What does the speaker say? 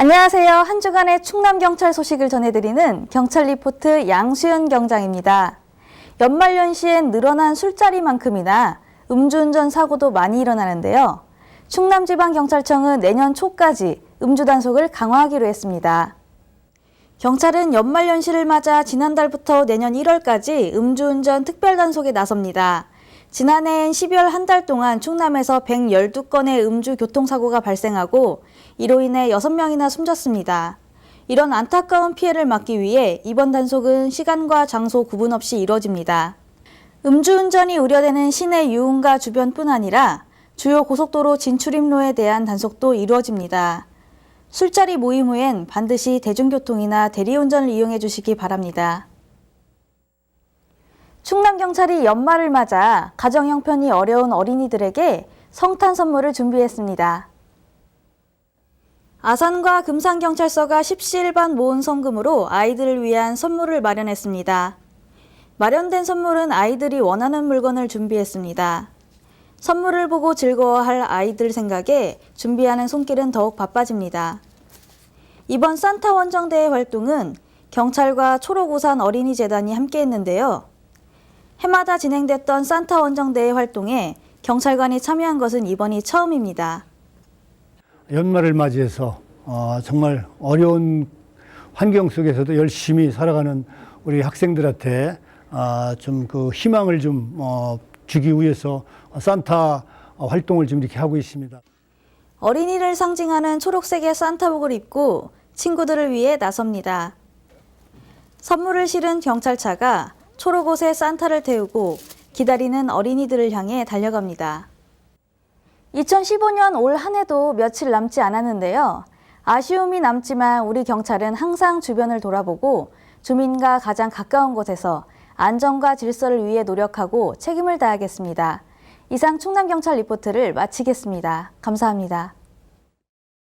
안녕하세요. 한 주간의 충남 경찰 소식을 전해드리는 경찰 리포트 양수연 경장입니다. 연말연시엔 늘어난 술자리만큼이나 음주운전 사고도 많이 일어나는데요. 충남지방경찰청은 내년 초까지 음주 단속을 강화하기로 했습니다. 경찰은 연말연시를 맞아 지난달부터 내년 1월까지 음주운전 특별 단속에 나섭니다. 지난해엔 12월 한 달 동안 충남에서 112건의 음주 교통사고가 발생하고 이로 인해 6명이나 숨졌습니다. 이런 안타까운 피해를 막기 위해 이번 단속은 시간과 장소 구분 없이 이뤄집니다. 음주운전이 우려되는 시내 유흥가 주변뿐 아니라 주요 고속도로 진출입로에 대한 단속도 이루어집니다. 술자리 모임 후엔 반드시 대중교통이나 대리운전을 이용해 주시기 바랍니다. 충남경찰이 연말을 맞아 가정 형편이 어려운 어린이들에게 성탄 선물을 준비했습니다. 아산과 금산경찰서가 십시일반 모은 성금으로 아이들을 위한 선물을 마련했습니다. 마련된 선물은 아이들이 원하는 물건을 준비했습니다. 선물을 보고 즐거워할 아이들 생각에 준비하는 손길은 더욱 바빠집니다. 이번 산타 원정대회 활동은 경찰과 초록우산 어린이재단이 함께했는데요. 해마다 진행됐던 산타 원정대회 활동에 경찰관이 참여한 것은 이번이 처음입니다. 연말을 맞이해서 어, 정말 어려운 환경 속에서도 열심히 살아가는 우리 학생들한테 아, 좀그 희망을 좀 어, 주기 위해서 산타 활동을 지금 이렇게 하고 있습니다. 어린이를 상징하는 초록색의 산타복을 입고 친구들을 위해 나섭니다. 선물을 실은 경찰차가 초록옷에 산타를 태우고 기다리는 어린이들을 향해 달려갑니다. 2015년 올 한 해도 며칠 남지 않았는데요. 아쉬움이 남지만 우리 경찰은 항상 주변을 돌아보고 주민과 가장 가까운 곳에서 안전과 질서를 위해 노력하고 책임을 다하겠습니다. 이상 충남경찰 리포트를 마치겠습니다. 감사합니다.